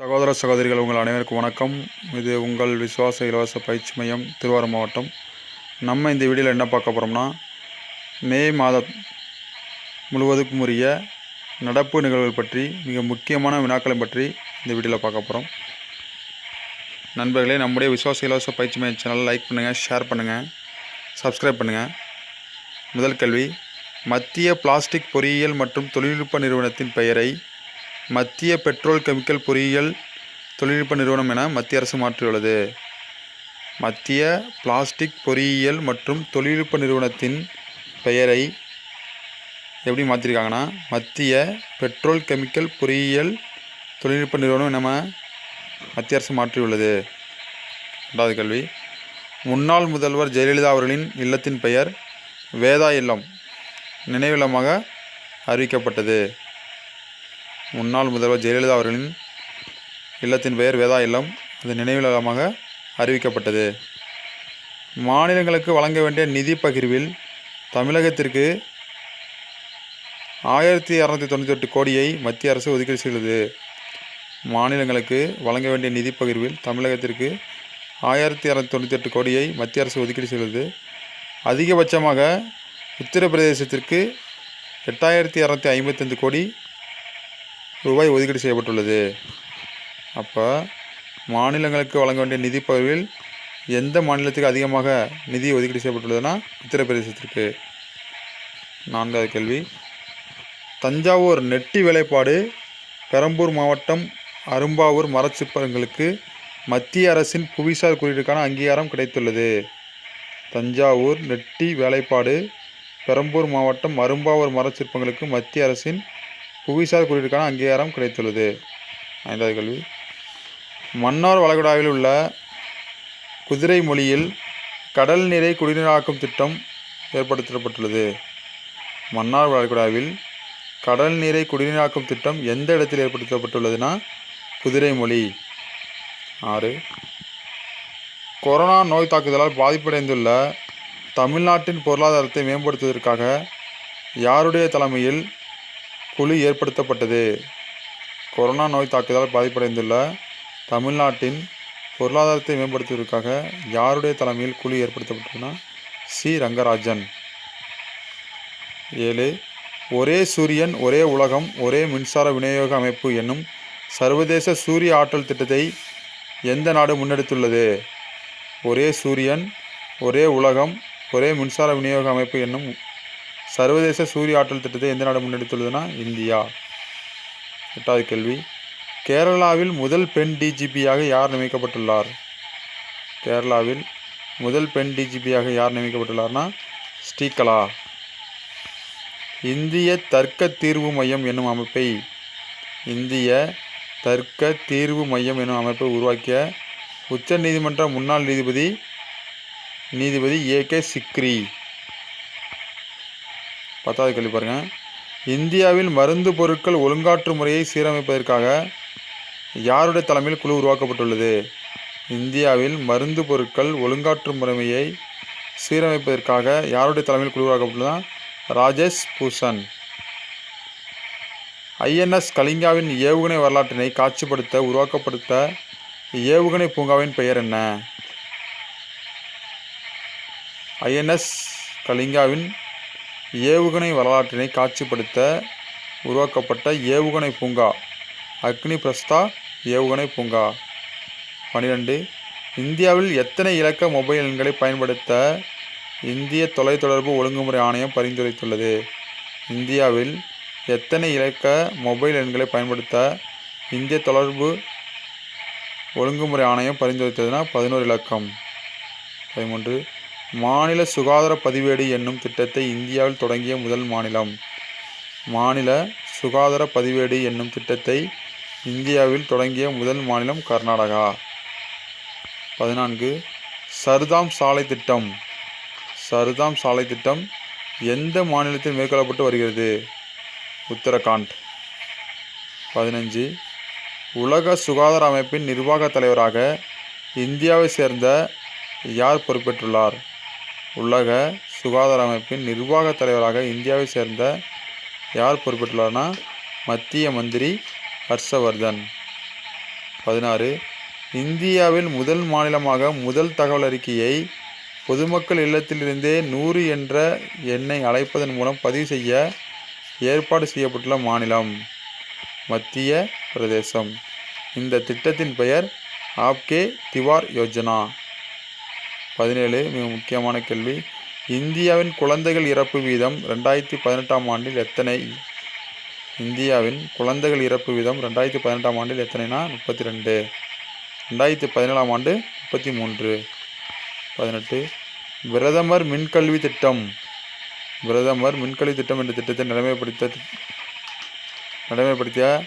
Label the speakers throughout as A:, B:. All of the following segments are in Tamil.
A: சகோதர சகோதரிகள் உங்கள் அனைவருக்கும் வணக்கம். இது உங்கள் விசுவாச இலவச பயிற்சி மையம் திருவாரூர் மாவட்டம். நம்ம இந்த வீடியோவில் என்ன பார்க்க போகிறோம்னா மே மாதம் முழுவதுக்கும் உரிய நடப்பு நிகழ்வுகள் பற்றி மிக முக்கியமான வினாக்களை பற்றி இந்த வீடியோவில் பார்க்க போகிறோம் நண்பர்களே நம்முடைய விசுவாச இலவச பயிற்சி மையம் சேனலை லைக் பண்ணுங்கள் ஷேர் பண்ணுங்கள் சப்ஸ்கிரைப் பண்ணுங்கள் முதல் கேள்வி மத்திய பிளாஸ்டிக் பொறியியல் மற்றும் தொழில்நுட்ப நிறுவனத்தின் பெயரை மத்திய பெட்ரோல் கெமிக்கல் பொறியியல் தொழில்நுட்ப நிறுவனம் என மத்திய அரசு மாற்றியுள்ளது. மத்திய பிளாஸ்டிக் பொறியியல் மற்றும் தொழில்நுட்ப நிறுவனத்தின் பெயரை எப்படி மாற்றிருக்காங்கன்னா மத்திய பெட்ரோல் கெமிக்கல் பொறியியல் தொழில்நுட்ப நிறுவனம் என மத்திய அரசு மாற்றியுள்ளது. ரெண்டாவது கேள்வி. முன்னாள் முதல்வர் ஜெயலலிதா அவர்களின் இல்லத்தின் பெயர் வேதா இல்லம் நினைவில்லமாக அறிவிக்கப்பட்டது. முன்னாள் முதல்வர் ஜெயலலிதா அவர்களின் இல்லத்தின் பெயர் வேதா இல்லம். அது நினைவிலகமாக அறிவிக்கப்பட்டது. மாநிலங்களுக்கு வழங்க வேண்டிய நிதி பகிர்வில் தமிழகத்திற்கு ஆயிரத்தி இரநூத்தி தொண்ணூற்றி எட்டு கோடியை மத்திய அரசு ஒதுக்கீடு செய்துள்ளது. மாநிலங்களுக்கு வழங்க வேண்டிய நிதி பகிர்வில் தமிழகத்திற்கு ஆயிரத்தி இரநூத்தி தொண்ணூற்றி எட்டு கோடியை மத்திய அரசு ஒதுக்கீடு செய்துள்ளது. அதிகபட்சமாக உத்தரப்பிரதேசத்திற்கு எட்டாயிரத்தி இரநூத்தி ஐம்பத்தஞ்சு கோடி ரூபாய் ஒதுக்கீடு செய்யப்பட்டுள்ளது. அப்போ மாநிலங்களுக்கு வழங்க வேண்டிய நிதி பகிர்வில் எந்த மாநிலத்துக்கு அதிகமாக நிதி ஒதுக்கீடு செய்யப்பட்டுள்ளதுன்னா உத்தரப்பிரதேசத்திற்கு? நான்காவது கேள்வி. தஞ்சாவூர் நெட்டி வேலைப்பாடு பெரம்பூர் மாவட்டம் அரும்பாவூர் மரச்சிற்பங்களுக்கு மத்திய அரசின் புவிசார் குறியீடுக்கான அங்கீகாரம் கிடைத்துள்ளது. தஞ்சாவூர் நெட்டி வேலைப்பாடு பெரம்பூர் மாவட்டம் அரும்பாவூர் மரச்சிற்பங்களுக்கு மத்திய அரசின் புவிசார் குறியீடுக்கான அங்கீகாரம் கிடைத்துள்ளது. ஐந்தாவது கேள்வி. மன்னார் வளைகுடாவில் உள்ள குதிரை மொழியில் கடல் நீரை குடிநீராக்கும் திட்டம் ஏற்படுத்தப்பட்டுள்ளது. மன்னார் வளைகுடாவில் கடல் நீரை குடிநீராக்கும் திட்டம் எந்த இடத்தில் ஏற்படுத்தப்பட்டுள்ளதுன்னா குதிரை மொழி. ஆறு. கொரோனா நோய் தாக்குதலால் பாதிப்படைந்துள்ள தமிழ்நாட்டின் பொருளாதாரத்தை மேம்படுத்துவதற்காக யாருடைய தலைமையில் குழு ஏற்படுத்தப்பட்டது. கொரோனா நோய் தாக்குதலால் பாதிப்படைந்துள்ள தமிழ்நாட்டின் பொருளாதாரத்தை மேம்படுத்துவதற்காக யாருடைய தலைமையில் குழு ஏற்படுத்தப்பட்டதுன்னா சி. ரங்கராஜன். ஏழு. ஒரே சூரியன் ஒரே உலகம் ஒரே மின்சார விநியோக அமைப்பு என்னும் சர்வதேச சூரிய ஆற்றல் திட்டத்தை எந்த நாடு முன்னெடுத்துள்ளது? ஒரே சூரியன் ஒரே உலகம் ஒரே மின்சார விநியோக அமைப்பு என்னும் சர்வதேச சூரிய ஆற்றல் திட்டத்தை எந்த நாடு முன்னெடுத்துள்ளதுன்னா இந்தியா. எட்டாவது கேள்வி. கேரளாவில் முதல் பெண் டிஜிபியாக யார் நியமிக்கப்பட்டுள்ளார்? கேரளாவில் முதல் பெண் டிஜிபியாக யார் நியமிக்கப்பட்டுள்ளார்னா ஸ்ரீகலா. இந்திய தர்க்க தீர்வு மையம் என்னும் அமைப்பை இந்திய தர்க்க தீர்வு மையம் என்னும் அமைப்பை உருவாக்கிய உச்ச நீதிமன்ற முன்னாள் நீதிபதி நீதிபதி ஏ கே சிக்ரி. பத்தாவது கேள்வி பாருங்கள் இந்தியாவில் மருந்து பொருட்கள் ஒழுங்காற்று முறையை சீரமைப்பதற்காக யாருடைய தலைமையில் குழு உருவாக்கப்பட்டுள்ளது? இந்தியாவில் மருந்து பொருட்கள் ஒழுங்காற்று முறைமையை சீரமைப்பதற்காக யாருடைய தலைமையில் குழு உருவாக்கப்பட்டுள்ளதா? ராஜேஷ் பூஷன். ஐஎன்எஸ் கலிங்காவின் ஏவுகணை வரலாற்றினை காட்சிப்படுத்த உருவாக்கப்படுத்த ஏவுகணை பூங்காவின் பெயர் என்ன? ஐஎன்எஸ் கலிங்காவின் ஏவுகணை வரலாற்றினை காட்சிப்படுத்த உருவாக்கப்பட்ட ஏவுகணை பூங்கா. அக்னி பிரஸ்தா ஏவுகணை பூங்கா. பன்னிரெண்டு இந்தியாவில் எத்தனை இலக்க மொபைல் எண்களை பயன்படுத்த இந்திய தொலைத்தொடர்பு ஒழுங்குமுறை ஆணையம் பரிந்துரைத்துள்ளது? இந்தியாவில் எத்தனை இலக்க மொபைல் எண்களை பயன்படுத்த இந்திய தொடர்பு ஒழுங்குமுறை ஆணையம் பரிந்துரைத்ததுன்னா பதினோரு இலக்கம். பதிமூன்று. மாநில சுகாதார பதிவேடு என்னும் திட்டத்தை இந்தியாவில் தொடங்கிய முதல் மாநிலம். மாநில சுகாதார பதிவேடு என்னும் திட்டத்தை இந்தியாவில் தொடங்கிய முதல் மாநிலம் கர்நாடகா. பதினான்கு சர்தாம் சாலை திட்டம். சர்தாம் சாலை திட்டம் எந்த மாநிலத்தில் மேற்கொள்ளப்பட்டு வருகிறது? உத்தரகாண்ட். பதினஞ்சு உலக சுகாதார அமைப்பின் நிர்வாக தலைவராக இந்தியாவை சேர்ந்த யார் பொறுப்பேற்றுள்ளார்? உலக சுகாதார அமைப்பின் நிர்வாக தலைவராக இந்தியாவை சேர்ந்த யார் பொறுப்பேற்றுள்ளார்னா மத்திய மந்திரி ஹர்ஷவர்தன். பதினாறு. இந்தியாவில் முதல் மாநிலமாக முதல் தகவல் அறிக்கையை பொதுமக்கள் இல்லத்திலிருந்தே நூறு என்ற எண்ணை அழைப்பதன் மூலம் பதிவு செய்ய ஏற்பாடு செய்யப்பட்டுள்ள மாநிலம் மத்திய பிரதேசம். இந்த திட்டத்தின் பெயர் ஆப்கே திவார் யோஜனா. பதினேழு மிக முக்கியமான கேள்வி. இந்தியாவின் குழந்தைகள் இறப்பு வீதம் ரெண்டாயிரத்தி பதினெட்டாம் ஆண்டில் எத்தனை? இந்தியாவின் குழந்தைகள் இறப்பு வீதம் ரெண்டாயிரத்தி பதினெட்டாம் ஆண்டில் எத்தனைனா? முப்பத்தி ரெண்டு ரெண்டாயிரத்தி பதினேழாம் ஆண்டு முப்பத்தி மூன்று பதினெட்டு. பிரதமர் மின்கல்வி திட்டம். பிரதமர் மின்கல்வி திட்டம் என்ற திட்டத்தை நடைமுறைப்படுத்த நடைமுறைப்படுத்திய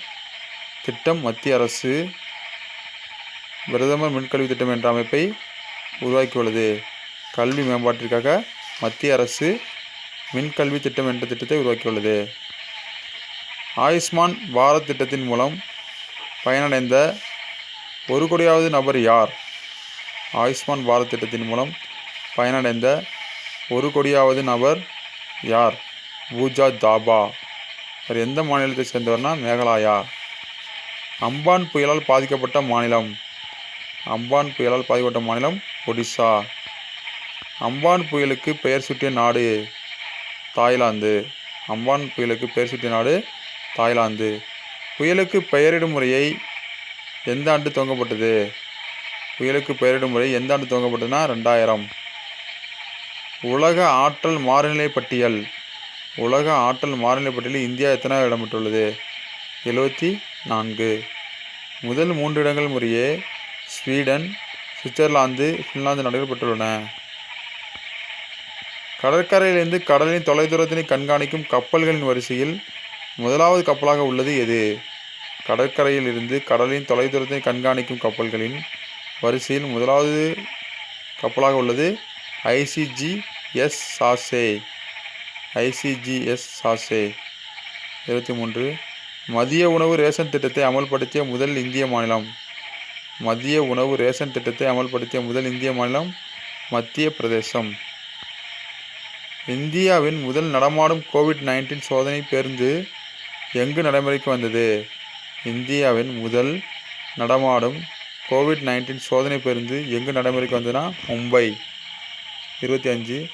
A: திட்டம் மத்திய அரசு. பிரதமர் மின்கல்வி திட்டம் என்ற அமைப்பை உருவாக்கியுள்ளது. கல்வி மேம்பாட்டிற்காக மத்திய அரசு மின்கல்வி திட்டம் என்ற திட்டத்தை உருவாக்கியுள்ளது. ஆயுஷ்மான் பாரத் திட்டத்தின் மூலம் பயனடைந்த ஒரு கோடியாவது நபர் யார்? ஆயுஷ்மான் பாரத் திட்டத்தின் மூலம் பயனடைந்த ஒரு கோடியாவது நபர் யார்? பூஜா தாபா. அவர் எந்த மாநிலத்தை சேர்ந்தவர்னா மேகாலயா. அம்பான் புயலால் பாதிக்கப்பட்ட மாநிலம். அம்பான் புயலால் பாதிக்கப்பட்ட மாநிலம் ஒடிசா அம்பான் புயலுக்கு பெயர் சுற்றிய நாடு தாய்லாந்து. அம்பான் புயலுக்கு பெயர் சுற்றிய நாடு தாய்லாந்து. புயலுக்கு பெயரிடும் முறையை எந்த ஆண்டு துவங்கப்பட்டது? புயலுக்கு பெயரிடும் முறை எந்த ஆண்டு துவங்கப்பட்டதுன்னா ரெண்டாயிரம். உலக ஆற்றல் மாறுநிலை பட்டியல். உலக ஆற்றல் மாறுநிலை பட்டியலில் இந்தியா எத்தனை இடம் பெற்றுள்ளது? எழுபத்தி நான்கு. முதல் மூன்று இடங்கள் முறையே ஸ்வீடன் சுவிட்சர்லாந்து ஃபின்லாந்து நாடுகள் பெற்றுள்ளன. கடற்கரையிலிருந்து கடலின் தொலைதூரத்தினை கண்காணிக்கும் கப்பல்களின் வரிசையில் முதலாவது கப்பலாக உள்ளது எது? கடற்கரையிலிருந்து கடலின் தொலைதூரத்தினை கண்காணிக்கும் கப்பல்களின் வரிசையில் முதலாவது கப்பலாக உள்ளது ஐசிஜிஎஸ் சாசே. ஐசிஜிஎஸ் சாசே. இருபத்தி மூன்று. மதிய உணவு ரேஷன் திட்டத்தை அமல்படுத்திய முதல் இந்திய மாநிலம். மதிய உணவு ரேஷன் திட்டத்தை அமல்படுத்திய முதல் இந்திய மாநிலம் மத்திய பிரதேசம். இந்தியாவின் முதல் நடமாடும் கோவிட் நைன்டீன் சோதனை பேருந்து எங்கு நடைமுறைக்கு வந்தது? இந்தியாவின் முதல் நடமாடும் கோவிட் நைன்டீன் சோதனை பேருந்து எங்கு நடைமுறைக்கு வந்ததுன்னா மும்பை. இருபத்தி அஞ்சு.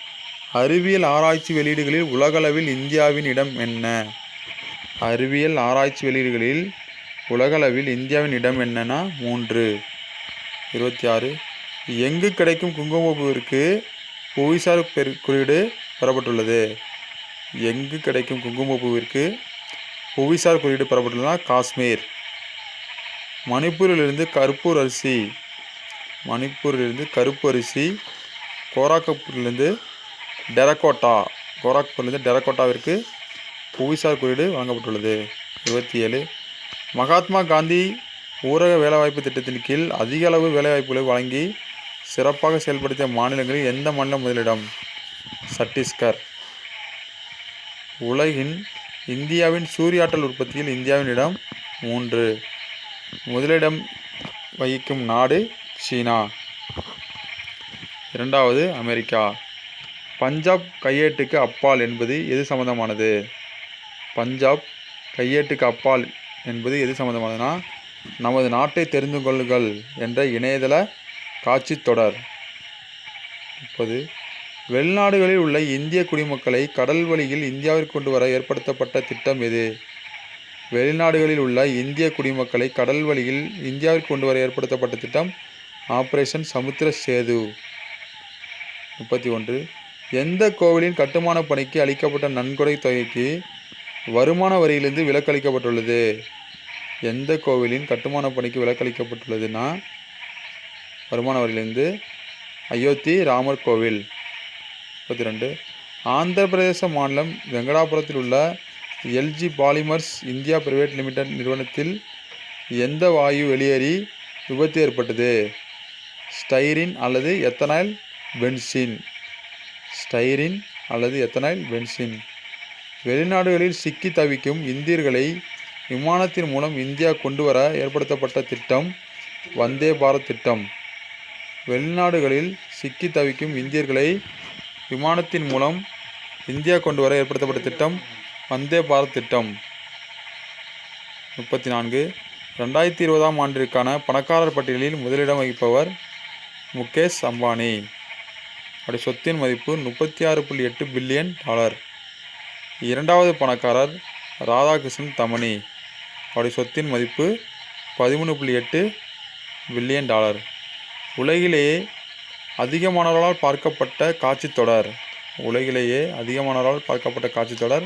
A: அறிவியல் ஆராய்ச்சி வெளியீடுகளில் உலகளவில் இந்தியாவின் இடம் என்ன? அறிவியல் ஆராய்ச்சி வெளியீடுகளில் உலகளவில் இந்தியாவின் இடம் என்னன்னா மூன்று. இருபத்தி ஆறு. எங்கு கிடைக்கும் குங்குமப்பூவிற்கு புவிசார் பெரு குறியீடு பெறப்பட்டுள்ளது. எங்கு கிடைக்கும் குங்குமப்பூவிற்கு புவிசார் குறியீடு பெறப்பட்டுள்ளதுனா காஷ்மீர். மணிப்பூரிலிருந்து கருப்பூர் அரிசி மணிப்பூரிலிருந்து கருப்பு அரிசி கோராக்கப்புரிலிருந்து டெரக்கோட்டா கோராக்பூர்லேருந்து டெரகோட்டாவிற்கு புவிசார் குறியீடு வழங்கப்பட்டுள்ளது. இருபத்தி ஏழு. மகாத்மா காந்தி ஊரக வேலைவாய்ப்பு திட்டத்தின் கீழ் அதிக அளவு வேலைவாய்ப்புகளை வழங்கி சிறப்பாக செயல்படுத்திய மாநிலங்களில் எந்த மாநிலம் முதலிடம்? சத்தீஸ்கர். உலகின் இந்தியாவின் சூரியாற்றல் உற்பத்தியில் இந்தியாவின் இடம் மூன்று. முதலிடம் வகிக்கும் நாடு சீனா. இரண்டாவது அமெரிக்கா. பஞ்சாப் கையேட்டுக்கு அப்பால் என்பது எது சம்பந்தமானது? பஞ்சாப் கையேட்டுக்கு அப்பால் என்பது எது சம்மந்தமானதுன்னா நமது நாட்டை தெரிந்து கொள்ளுங்கள் என்ற இணையதள காட்சித் தொடர் முப்பது வெளிநாடுகளில் உள்ள இந்திய குடிமக்களை கடல் வழியில் இந்தியாவிற்கு கொண்டு வர ஏற்படுத்தப்பட்ட திட்டம் எது? வெளிநாடுகளில் உள்ள இந்திய குடிமக்களை கடல் வழியில் இந்தியாவிற்கு கொண்டு வர ஏற்படுத்தப்பட்ட திட்டம் ஆபரேஷன் சமுத்திர சேது. முப்பத்தி ஒன்று. எந்த கோவிலின் கட்டுமான பணிக்கு அளிக்கப்பட்ட நன்கொடை தொகைக்கு வருமான வரியிலிருந்து விலக்களிக்கப்பட்டுள்ளது. எந்த கோவிலின் கட்டுமான பணிக்கு விலக்களிக்கப்பட்டுள்ளதுன்னா வருமான வரியிலிருந்து அயோத்தி ராமர் கோவில். முப்பத்தி ரெண்டு ஆந்திர பிரதேச மாநிலம் வெங்கடாபுரத்தில் உள்ள LG polymers India private limited நிறுவனத்தில் எந்த வாயு வெளியேறி விபத்து ஏற்பட்டது? ஸ்டைரின் அல்லது எத்தனைல் பென்சின்? ஸ்டைரின் அல்லது எத்தனைல் பென்சின்? வெளிநாடுகளில் சிக்கி தவிக்கும் இந்தியர்களை விமானத்தின் மூலம் இந்தியா கொண்டு வர ஏற்படுத்தப்பட்ட திட்டம் வந்தே பாரத் திட்டம். வெளிநாடுகளில் சிக்கி தவிக்கும் இந்தியர்களை விமானத்தின் மூலம் இந்தியா கொண்டு வர ஏற்படுத்தப்பட்ட திட்டம் வந்தே பாரத் திட்டம். முப்பத்தி நான்கு ரெண்டாயிரத்தி இருபதாம் ஆண்டிற்கான பணக்காரர் பட்டியலில் முதலிடம் வகிப்பவர் முகேஷ் அம்பானி. அவருடைய சொத்தின் மதிப்பு முப்பத்தி ஆறு புள்ளி எட்டு பில்லியன் டாலர். இரண்டாவது பணக்காரர் ராதாகிருஷ்ணன் தமணி அவருடைய சொத்தின் மதிப்பு பதிமூணு புள்ளி எட்டு பில்லியன் டாலர். உலகிலேயே அதிகமானவர்களால் பார்க்கப்பட்ட காட்சி தொடர். உலகிலேயே அதிகமானவர்களால் பார்க்கப்பட்ட காட்சித் தொடர்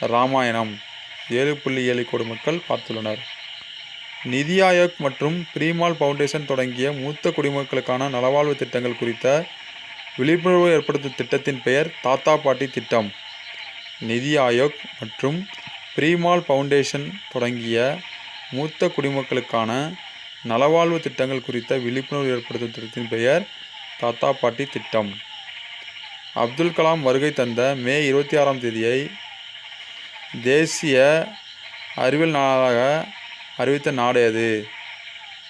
A: ராமாயணம். ஏழு புள்ளி ஏழு கோடி மக்கள் பார்த்துள்ளனர். நிதி ஆயோக் மற்றும் பிரீமால் ஃபவுண்டேஷன் தொடங்கிய மூத்த குடிமக்களுக்கான நலவாழ்வு திட்டங்கள் குறித்த விழிப்புணர்வு ஏற்படுத்தும் திட்டத்தின் பெயர் தாத்தா பாட்டி திட்டம். நிதி ஆயோக் மற்றும் பிரிமால் ஃபவுண்டேஷன் தொடங்கிய மூத்த குடிமக்களுக்கான நலவாழ்வு திட்டங்கள் குறித்த விழிப்புணர்வு ஏற்படுத்தும் திட்டத்தின் பெயர் தாத்தா பாட்டி திட்டம். அப்துல் கலாம் வருகை தந்த மே இருபத்தி ஆறாம் தேதியை தேசிய அறிவியல் நாளாக அறிவித்த நாடு எது?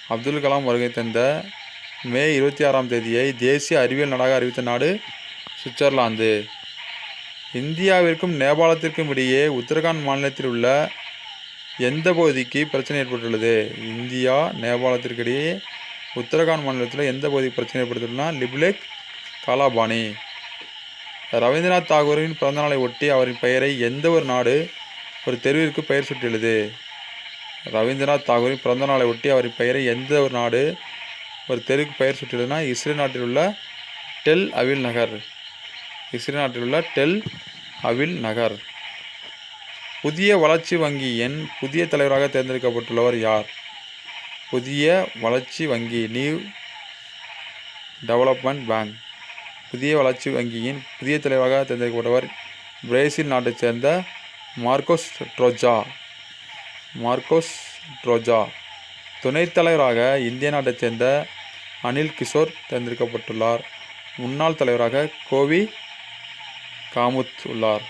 A: அப்துல் கலாம் வருகை தந்த மே இருபத்தி ஆறாம் தேதியை தேசிய அறிவியல் நாடாக அறிவித்த நாடு சுவிட்சர்லாந்து. இந்தியாவிற்கும் நேபாளத்திற்கும் இடையே உத்தரகாண்ட் மாநிலத்தில் உள்ள எந்த பகுதிக்கு பிரச்சனை ஏற்பட்டுள்ளது? இந்தியா நேபாளத்திற்கு இடையே உத்தரகாண்ட் மாநிலத்தில் எந்த பகுதிக்கு பிரச்சனை ஏற்பட்டுள்ளதுன்னா லிபுலேக் காலாபாணி ரவீந்திரநாத் தாகூரின் பிறந்தநாளை ஒட்டி அவரின் பெயரை எந்த ஒரு நாடு ஒரு தெருவிற்கு பெயர் சுட்டியுள்ளது? ரவீந்திரநாத் தாகூரின் பிறந்தநாளை ஒட்டி அவரின் பெயரை எந்த ஒரு நாடு ஒரு தெருவுக்கு பெயர் சூட்டியுள்ளதுன்னா இஸ்ரேல் நாட்டில் உள்ள டெல் அவில் நகர். இஸ்ரேல் நாட்டில் உள்ள டெல் அவில் நகர். புதிய வளர்ச்சி வங்கியின் புதிய தலைவராக தேர்ந்தெடுக்கப்பட்டுள்ளவர் யார்? புதிய வளர்ச்சி வங்கி நியூ டெவலப்மெண்ட் பேங்க். புதிய வளர்ச்சி வங்கியின் புதிய தலைவராக தேர்ந்தெடுக்கப்பட்டவர் பிரேசில் நாட்டைச் சேர்ந்த மார்க்கோஸ் ட்ரோஜா. மார்க்கோஸ் ட்ரோஜா துணைத் தலைவராக இந்திய நாட்டைச் சேர்ந்த அனில் கிஷோர் தேர்ந்தெடுக்கப்பட்டுள்ளார். முன்னாள் தலைவராக கோவி காமுத் உள்ளார்.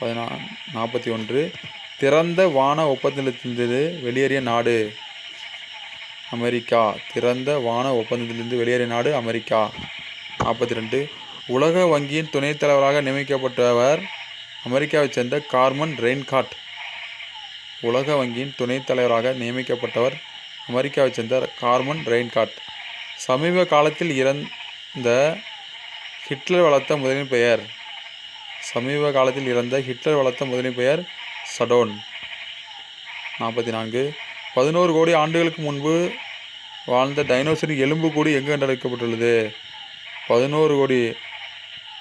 A: பதினா நாற்பத்தி ஒன்று. திறந்த வான ஒப்பந்தத்திலிருந்து வெளியேறிய நாடு அமெரிக்கா. திறந்த வான ஒப்பந்தத்திலிருந்து வெளியேறிய நாடு அமெரிக்கா. நாற்பத்தி ரெண்டு. உலக வங்கியின் துணைத் தலைவராக நியமிக்கப்பட்டவர் அமெரிக்காவைச் சேர்ந்த கார்மன் ரெயின்காட். உலக வங்கியின் துணைத் தலைவராக நியமிக்கப்பட்டவர் அமெரிக்காவைச் சேர்ந்த கார்மன் ரெயின்காட். சமீப காலத்தில் இறந்த ஹிட்லர் வளர்த்த முதலின் பெயர் சமீப காலத்தில் இறந்த ஹிட்லர் வளர்த்த முதலின் பெயர் சடோன். நாற்பத்தி நான்கு. பதினோரு கோடி ஆண்டுகளுக்கு முன்பு வாழ்ந்த டைனோசரின் எலும்புக்கூடு எங்கு கண்டெடுக்கப்பட்டுள்ளது? பதினோரு கோடி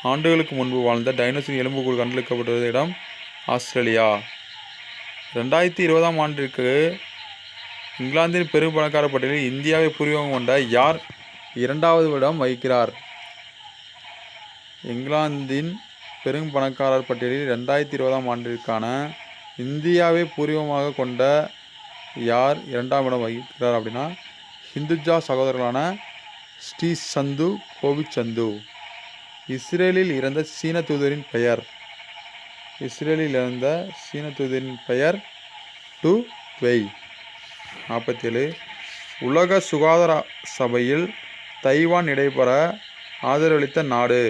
A: ஆண்டுகளுக்கு முன்பு வாழ்ந்த டைனோசரின் எலும்புக்கூடு கண்டெடுக்கப்பட்டுள்ள இடம் ஆஸ்திரேலியா. ரெண்டாயிரத்தி இருபதாம் ஆண்டிற்கு இங்கிலாந்தின் பெரும் பணக்கார பட்டியலில் இந்தியாவை பூர்வீகம் கொண்ட யார் இரண்டாவது இடம் வகிக்கிறார்? இங்கிலாந்தின் பெரும் பணக்காரர் பட்டியலில் ரெண்டாயிரத்தி இருபதாம் ஆண்டிற்கான இந்தியாவை பூர்வமாக கொண்ட யார் இரண்டாம் இடம் வகிக்கிறார் அப்படின்னா ஹிந்துஜா சகோதரர்களான ஸ்ரீ சந்து கோவிச்சந்து இஸ்ரேலில் இறந்த சீன தூதரின் பெயர். இஸ்ரேலில் இறந்த சீன தூதரின் பெயர் டு வெய் நாற்பத்தேழு. உலக சுகாதார சபையில் தைவான் இடைபெற ஆதரவளித்த நாடு.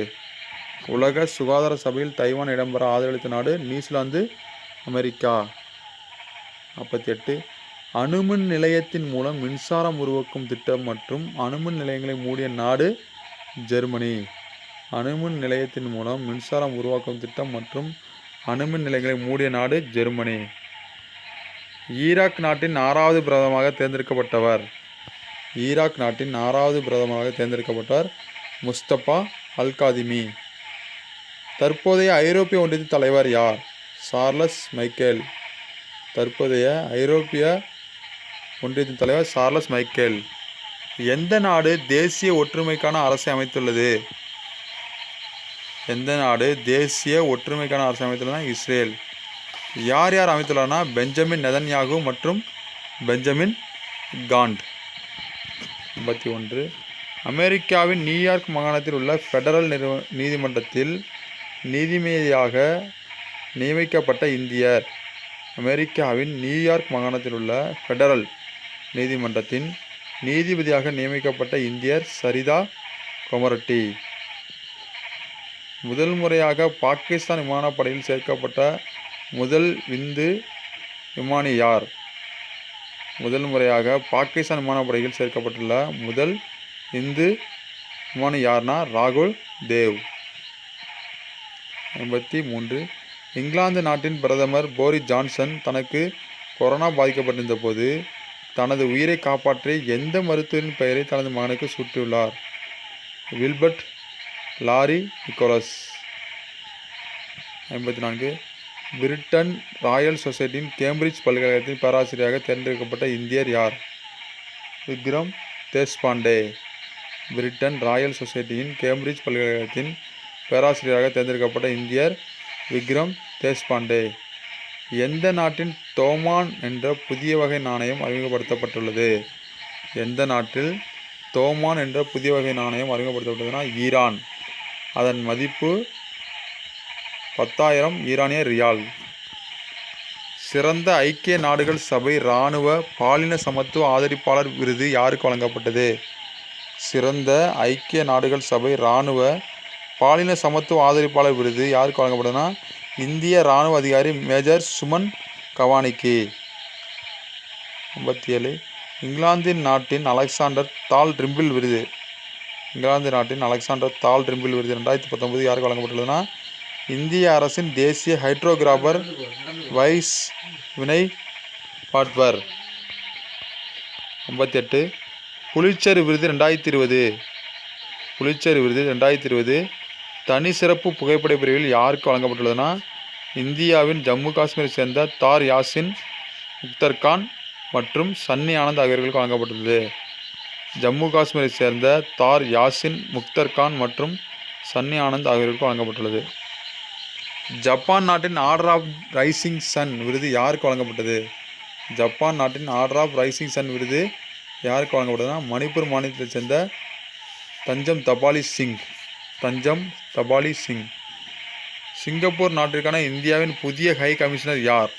A: உலக சுகாதார சபையில் தைவான் இடம்பெற ஆதரவளித்த நாடு நியூசிலாந்து அமெரிக்கா. நாற்பத்தி எட்டு அணுமின் நிலையத்தின் மூலம் மின்சாரம் உருவாக்கும் திட்டம் மற்றும் அணுமின் நிலையங்களை மூடிய நாடு ஜெர்மனி. அணுமின் நிலையத்தின் மூலம் மின்சாரம் உருவாக்கும் திட்டம் மற்றும் அணுமின் நிலையங்களை மூடிய நாடு ஜெர்மனி. ஈராக் நாட்டின் ஆறாவது பிரதமராக தேர்ந்தெடுக்கப்பட்டவர். ஈராக் நாட்டின் ஆறாவது பிரதமராக தேர்ந்தெடுக்கப்பட்டவர் முஸ்தபா அல்காதிமி. தற்போதைய ஐரோப்பிய ஒன்றியத்தின் தலைவர் யார்? Charles Michel. தற்போதைய ஐரோப்பிய ஒன்றியத்தின் தலைவர் சார்லஸ் மைக்கேல். எந்த நாடு தேசிய ஒற்றுமைக்கான அரசை அமைத்துள்ளது? எந்த நாடு தேசிய ஒற்றுமைக்கான அரசை அமைத்துள்ளதுனா இஸ்ரேல். யார் யார் அமைத்துள்ளார்னா பெஞ்சமின் நெதன்யாகு மற்றும் பெஞ்சமின் காண்ட். ஐம்பத்தி ஒன்று. அமெரிக்காவின் நியூயார்க் மாகாணத்தில் உள்ள ஃபெடரல் நிறுவ நீதிமன்றத்தில் நீதிமதியாக நியமிக்கப்பட்ட இந்தியர். அமெரிக்காவின் நியூயார்க் மாகாணத்தில் உள்ள ஃபெடரல் நீதிமன்றத்தின் நீதிபதியாக நியமிக்கப்பட்ட இந்தியர் சரிதா கொமரட்டி. முதல் முறையாக பாகிஸ்தான் விமானப்படையில் சேர்க்கப்பட்ட முதல் விந்து விமானி யார்? முதல் முறையாக பாகிஸ்தான் விமானப்படையில் சேர்க்கப்பட்டுள்ள முதல் இந்து விமானி யார்னா ராகுல் தேவ். எண்பத்தி மூன்று. இங்கிலாந்து நாட்டின் பிரதமர் போரிஸ் ஜான்சன் தனக்கு கொரோனா பாதிக்கப்பட்டிருந்த போது தனது உயிரை காப்பாற்றி எந்த மருத்துவரின் பெயரை தனது மகனுக்கு சூட்டியுள்ளார்? Wilbert Larry Nicholas. ஐம்பத்தி நான்கு. பிரிட்டன் ராயல் சொசைட்டியின் கேம்பிரிட்ஜ் பல்கலைக்கழகத்தின் பேராசிரியராக தேர்ந்தெடுக்கப்பட்ட இந்தியர் யார்? விக்ரம் தேஷ்பாண்டே. பிரிட்டன் ராயல் சொசைட்டியின் கேம்பிரிட்ஜ் பல்கலைக்கழகத்தின் பேராசிரியராக தேர்ந்தெடுக்கப்பட்ட இந்தியர் விக்ரம் தேஷ்பாண்டே. எந்த நாட்டின் தோமான் என்ற புதிய வகை நாணயம் அறிமுகப்படுத்தப்பட்டுள்ளது? எந்த நாட்டில் தோமான் என்ற புதிய வகை நாணயம் அறிமுகப்படுத்தப்பட்டதுன்னா ஈரான். அதன் மதிப்பு பத்தாயிரம் ஈரானிய ரியால். சிறந்த ஐக்கிய நாடுகள் சபை இராணுவ பாலின சமத்துவ ஆதரிப்பாளர் விருது யாருக்கு வழங்கப்பட்டது? சிறந்த ஐக்கிய நாடுகள் சபை இராணுவ பாலின சமத்துவ ஆதரிப்பாளர் விருது யாருக்கு வழங்கப்படுதுன்னா இந்திய இராணுவ அதிகாரி மேஜர் சுமன் கவானிக்கு. ஐம்பத்தி ஏழு இங்கிலாந்தின் நாட்டின் அலெக்சாண்டர் தால் ட்ரிம்பிள் விருது. இங்கிலாந்து நாட்டின் அலெக்சாண்டர் தால் ட்ரிம்பிள் விருது ரெண்டாயிரத்தி பத்தொன்பது யாருக்கு வழங்கப்பட்டுள்ளதுன்னா இந்திய அரசின் தேசிய ஹைட்ரோகிராபர் வைஸ் வினய் பாட்வர் ஐம்பத்தெட்டு. புலிச்சர் விருது ரெண்டாயிரத்தி இருபது. புலிச்சர் விருது ரெண்டாயிரத்தி இருபது. தனி சிறப்பு புகைப்பட பிரிவில் யாருக்கு வழங்கப்பட்டுள்ளதுன்னா இந்தியாவின் ஜம்மு காஷ்மீரை சேர்ந்த தார் யாசின் முக்தர்கான் மற்றும் சன்னி ஆனந்த் ஆகியோர்களுக்கு வழங்கப்பட்டுள்ளது. ஜம்மு காஷ்மீரை சேர்ந்த தார் யாசின் முக்தர்கான் மற்றும் சன்னி ஆனந்த் ஆகியோருக்கு வழங்கப்பட்டுள்ளது. ஜப்பான் நாட்டின் ஆர்டர் ஆஃப் ரைசிங் சன் விருது யாருக்கு வழங்கப்பட்டது? ஜப்பான் நாட்டின் ஆர்டர் ஆஃப் ரைசிங் சன் விருது யாருக்கு வழங்கப்பட்டதுன்னா மணிப்பூர் மாநிலத்தைச் சேர்ந்த தஞ்சம் தபாலி சிங். தஞ்சம் தபாலி சிங். சிங்கப்பூர் நாட்டிற்கான இந்தியாவின் புதிய ஹை கமிஷனர் யார்?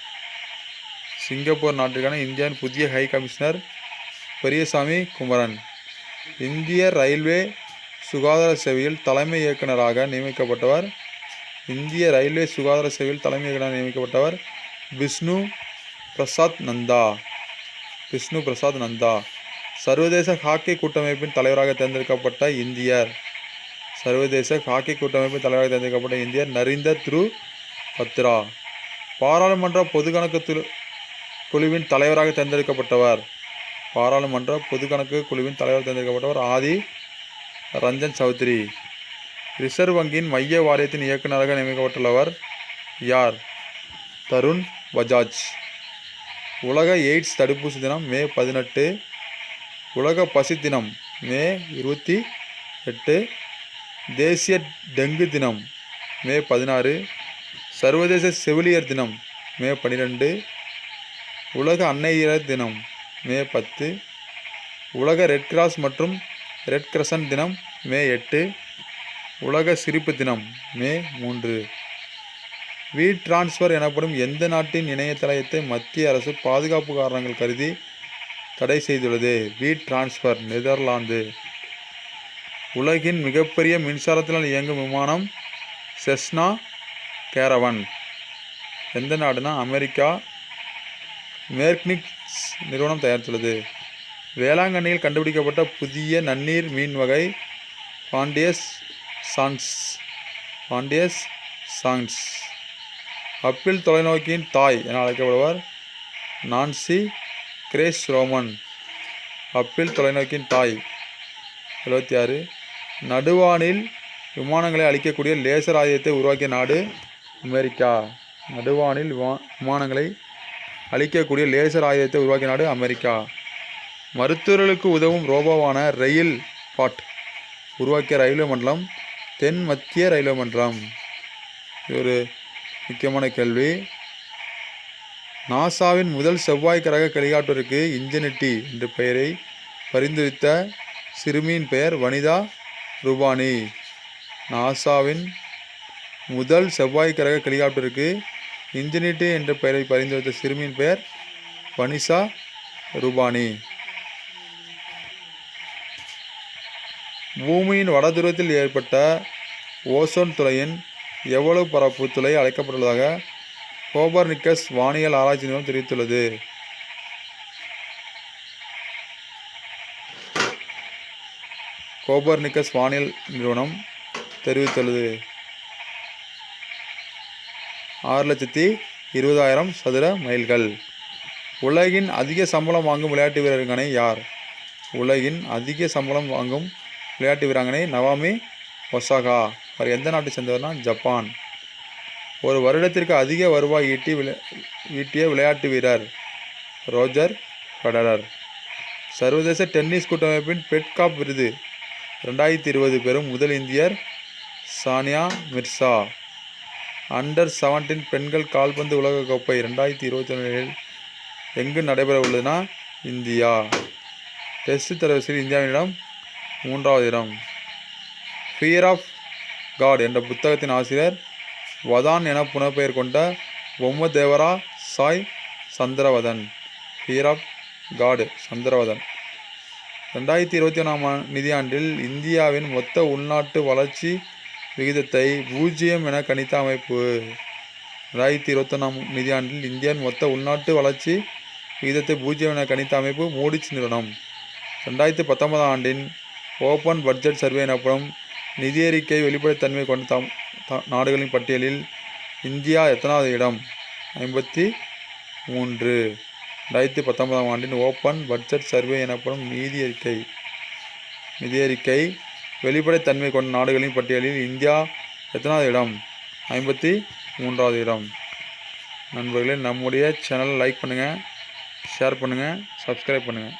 A: சிங்கப்பூர் நாட்டிற்கான இந்தியாவின் புதிய ஹை கமிஷனர் பெரியசாமி குமரன். இந்திய ரயில்வே சுகாதார சேவையில் தலைமை இயக்குநராக நியமிக்கப்பட்டவர். இந்திய ரயில்வே சுகாதார சேவையில் தலைமை இயக்குநராக நியமிக்கப்பட்டவர் விஷ்ணு பிரசாத் நந்தா. விஷ்ணு பிரசாத் நந்தா. சர்வதேச ஹாக்கி கூட்டமைப்பின் தலைவராக தேர்ந்தெடுக்கப்பட்ட இந்தியர். சர்வதேச ஹாக்கி கூட்டமைப்பின் தலைவராக தேர்ந்தெடுக்கப்பட்ட இந்தியர் நரிந்த த்ரு பத்ரா பாராளுமன்ற பொதுக்கணக்கு குழுவின் தலைவராக தேர்ந்தெடுக்கப்பட்டவர். பாராளுமன்ற பொதுக்கணக்கு குழுவின் தலைவர் தேர்ந்தெடுக்கப்பட்டவர் ஆதி ரஞ்சன் சௌத்ரி. ரிசர்வ் வங்கியின் மைய வாரியத்தின் இயக்குநராக நியமிக்கப்பட்டுள்ளவர் யார்? தருண் பஜாஜ். உலக எய்ட்ஸ் தடுப்பூசி தினம் மே பதினெட்டு உலக பசி தினம் மே இருபத்தி எட்டு தேசிய டெங்கு தினம் மே பதினாறு. சர்வதேச செவிலியர் தினம் மே பன்னிரெண்டு உலக அன்னையர் தினம் மே பத்து. உலக ரெட் கிராஸ் மற்றும் ரெட் கிரசன்ட் தினம் மே எட்டு. உலக சிரிப்பு தினம் மே மூன்று. வீட் டிரான்ஸ்ஃபர் எனப்படும் எந்த நாட்டின் இணையதளத்தை மத்திய அரசு பாதுகாப்பு காரணங்கள் கருதி தடை செய்துள்ளது? வீட் டிரான்ஸ்ஃபர் நெதர்லாந்து. உலகின் மிகப்பெரிய மின்சாரத்தினால் இயங்கும் விமானம் செஸ்னா கேரவன். எந்த நாடுனா அமெரிக்கா. மேர்க்னிக்ஸ் நிறுவனம் தயாரித்துள்ளது. வேளாங்கண்ணியில் கண்டுபிடிக்கப்பட்ட புதிய நன்னீர் மீன் வகை பாண்டியஸ் சான்ஸ். பாண்டியஸ் சாங்ஸ் அப்பிள் தொலைநோக்கியின் தாய் என அழைக்கப்படுவார் நான்சி கிரேஸ் ரோமன். அப்பிள் தொலைநோக்கியின் தாய். எழுபத்தி ஆறு. நடுவானில் விமானங்களை அழிக்கக்கூடிய லேசர் ஆயுதத்தை உருவாக்கிய நாடு அமெரிக்கா. நடுவானில் விமா- விமானங்களை அழிக்கக்கூடிய லேசர் ஆயுதத்தை உருவாக்கிய நாடு அமெரிக்கா. மருத்துவர்களுக்கு உதவும் ரோபோவான ரயில் பாட் உருவாக்கிய ரயில்வே மண்டலம் தென் மத்திய ரயில்வே மண்டலம். இது ஒரு முக்கியமான கேள்வி. நாசாவின் முதல் செவ்வாய் கிரக ஹெலிகாப்டருக்கு இன்ஜினிட்டி என்ற பெயரை பரிந்துரைத்த சிறுமியின் பெயர் வனிதா ரூபானி நாசாவின் முதல் செவ்வாய் கிரக ஹெலிகாப்டருக்கு இன்ஜினிட்டி என்ற பெயரை பரிந்துரைத்த சிறுமியின் பெயர் வனிசா ரூபானி. பூமியின் வடதுரத்தில் ஏற்பட்ட ஓசோன் துளையின் எவ்வளவு பரப்பு துளை அழைக்கப்பட்டுள்ளதாக கோபர்னிக்கஸ் வானியல் ஆராய்ச்சி நிறுவனம் தெரிவித்துள்ளது. கோபர்னிக்கஸ் வானியல் நிறுவனம் தெரிவித்துள்ளது. ஆறு லட்சத்தி இருபதாயிரம் சதுர மைல்கள். உலகின் அதிக சம்பளம் வாங்கும் விளையாட்டு வீராங்கனை யார்? உலகின் அதிக சம்பளம் வாங்கும் விளையாட்டு வீராங்கனை நவாமி ஒசாகா. அவர் எந்த நாட்டை சேர்ந்தவர்னா ஜப்பான். ஒரு வருடத்திற்கு அதிக வருவாய் ஈட்டி விளை ஈட்டிய விளையாட்டு வீரர் ரோஜர் ஃபெடரர். சர்வதேச டென்னிஸ் கூட்டமைப்பின் பெட்காப் விருது. ரெண்டாயிரத்தி இருபது பெறும் முதல் இந்தியர் சானியா மிர்சா. அண்டர் 17 பெண்கள் கால்பந்து உலகக்கோப்பை ரெண்டாயிரத்தி இருபத்தி ஒன்றில் எங்கு நடைபெற உள்ளதுன்னா இந்தியா. டெஸ்ட் தரவரிசையில் இந்தியாவினிடம் மூன்றாவது இடம். ஃபியர் ஆஃப் காட் என்ற புத்தகத்தின் ஆசிரியர் வதான் என புனப்பெயர் கொண்ட Bommadevara Sai Chandravadan. Fear of God Chandravadan. ரெண்டாயிரத்தி இருபத்தி ஒன்றாம் நிதியாண்டில் இந்தியாவின் மொத்த உள்நாட்டு வளர்ச்சி விகிதத்தை பூஜ்ஜியம் என கணித்த அமைப்பு. ரெண்டாயிரத்தி இருபத்தொன்னாம் நிதியாண்டில் இந்தியாவின் மொத்த உள்நாட்டு வளர்ச்சி விகிதத்தை பூஜ்ஜியம் என கணித்த அமைப்பு மூடிச் நிறுவனம் ரெண்டாயிரத்தி பத்தொன்பதாம் ஆண்டின் ஓப்பன் பட்ஜெட் சர்வே எனப்படும் நிதியறிக்கை வெளிப்படைத்தன்மை கொண்ட தம் த- நாடுகளின் பட்டியலில் இந்தியா எத்தனாவது இடம்? ஐம்பத்தி மூன்று. ரெண்டாயிரத்தி பத்தொன்பதாம் ஆண்டின் ஓப்பன் பட்ஜெட் சர்வே எனப்படும் நீதி அறிக்கை நிதியறிக்கை வெளிப்படைத்தன்மை கொண்ட நாடுகளின் பட்டியலில் இந்தியா எத்தனாவது இடம்? ஐம்பத்தி மூன்றாவது இடம். நண்பர்களே நம்முடைய சேனலை லைக் பண்ணுங்கள் ஷேர் பண்ணுங்கள் சப்ஸ்கிரைப் பண்ணுங்கள்